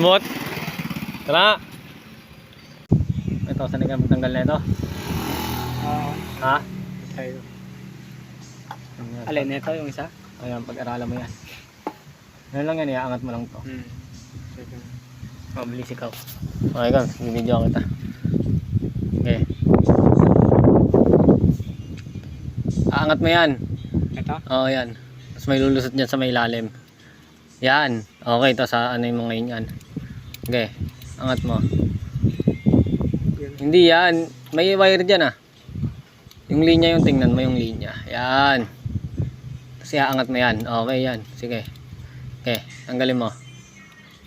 Smooth. Tara. Ito, saan ka magtanggal na ito? Oo. Ha? Tayo. Alin, ito yung isa? Ayan, pag-aralan mo yan. Ano lang yan, iaangat mo lang to. Hmm. Mabilis ikaw. Okay, guys, bibidyo kita. Okay. Aangat mo yan. Ito? Oo, yan. Tapos may lulusot dyan sa may ilalim. Yan. Okay, to sa ano yung mga yun yan. Okay. Angat mo. Hindi yan. May wire dyan ah. Yung linya yung tingnan mo yung linya. Yan. Tapos aangat mo yan. Okay, yan. Sige. Okay. Tanggalin mo.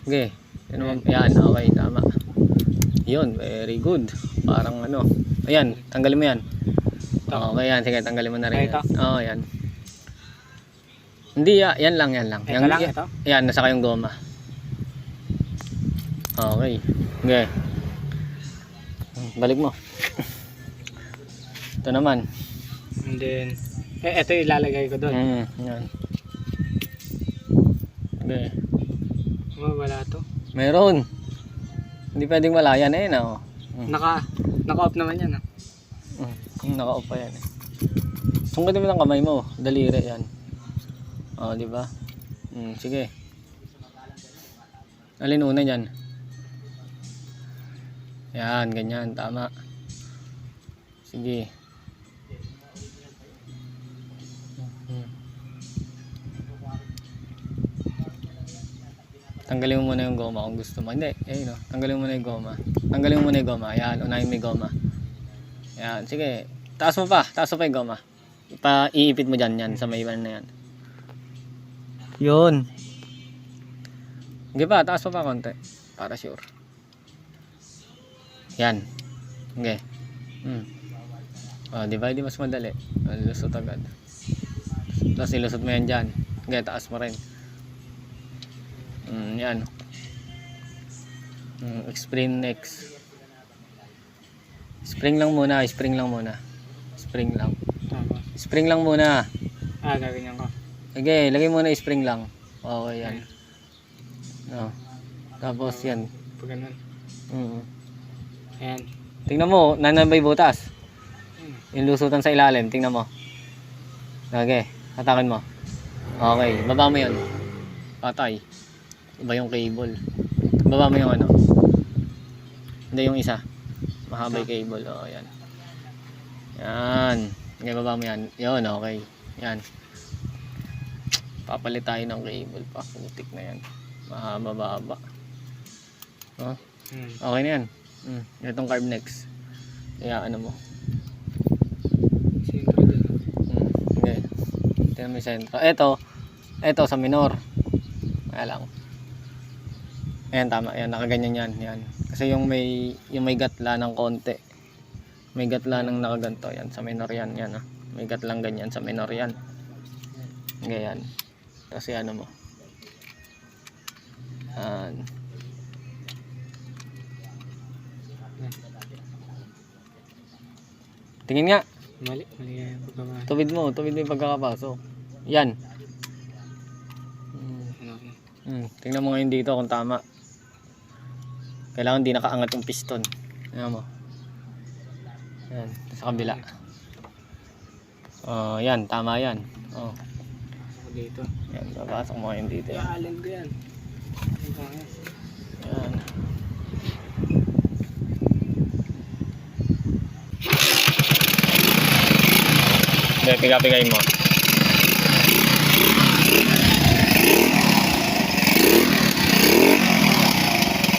Okay. Yan, naman. yan. Okay, tama. Yun. Very good. Parang ano. Ayan. Tanggalin mo yan. Okay, yan. Sige, tanggalin mo na rin. Yan. Oo, yan. Hindi, ya, yan lang, yan lang. Yan, lang, yan, ito? yan, nasa kayong goma. Okay. Okay. Balik mo. Ito naman. And then, eh, ito ilalagay ko doon. Mm, yan. Okay. Oh, wala to. Meron. Hindi pwedeng wala yan eh, na. Mm. Naka, naka-off naman yan ah. Mm. Kung naka-off pa yan eh. Sungkitin mo ng kamay mo. Daliri yan. O, di ba? Mm, sige. Alin una dyan? Yan, ganyan. Tama. Sige. Mm. Tanggalin mo muna yung goma kung gusto mo. Hindi, eh, no. Tanggalin mo muna yung goma. Tanggalin mo muna yung goma. Yan, unahin mo yung goma. Yan, sige. Taas mo pa. Taas mo pa yung goma. Ipa, iipit mo dyan, yan, sa may iwan na yan. Yun. Sige pa, taas mo pa konti. Para sure. Yan. Okay. Hmm. Oh, di ba? Di mas madali. Oh, Lusot agad. Tapos ilusot mo yan dyan. Okay, taas mo rin. Hmm, yan. Hmm, spring next. Spring lang muna, spring lang muna. Spring lang. Spring lang muna. Ah, gaganyan ko. Okay, lagay muna spring lang. Okay, yan. No. Tapos yan. Pag ganun. Mm. Ayan. Tingnan mo, nanambay butas. Hmm. Yung lusutan sa ilalim, tingnan mo. Okay, hatakin mo. Okay, baba mo yun. Patay. Iba yung cable. Baba mo yung ano. Hindi yung isa. Mahaba yung cable. Oo, yan. Yan. Okay, baba mo yan. Yun, okay. Yan. Papalit tayo ng cable pa. Putik na yan. Mahaba-baba. Oh, Hmm. okay na yan. Mm. Itong carb next. Kaya ano mo. Sintro din. Mm. Okay. Mo yung sentro. Ito. Ito sa minor. Kaya lang. Ayan tama. Ayan nakaganyan yan. Yan. Kasi yung may yung may gatla ng konti. May gatla ng nakaganto. Yan. Sa minor yan. Yan ah. May gatlang ganyan sa minor yan. Ganyan. Kasi ano mo. Yan. Tingin nga. Mali. Mali yan. Tuwid mo, tuwid mo yung pagkakapasok. Yan. Hmm. Hmm. Tingnan mo ngayon dito kung tama. Kailangan di nakaangat yung piston. Tingnan mo. Yan, sa kabila. Oh, yan, tama yan. Oh, dito. yan, papasok mo ngayon dito. Yan. Iaalin ko yan. Ano ba yan? yan. Hindi, piga-pigay mo.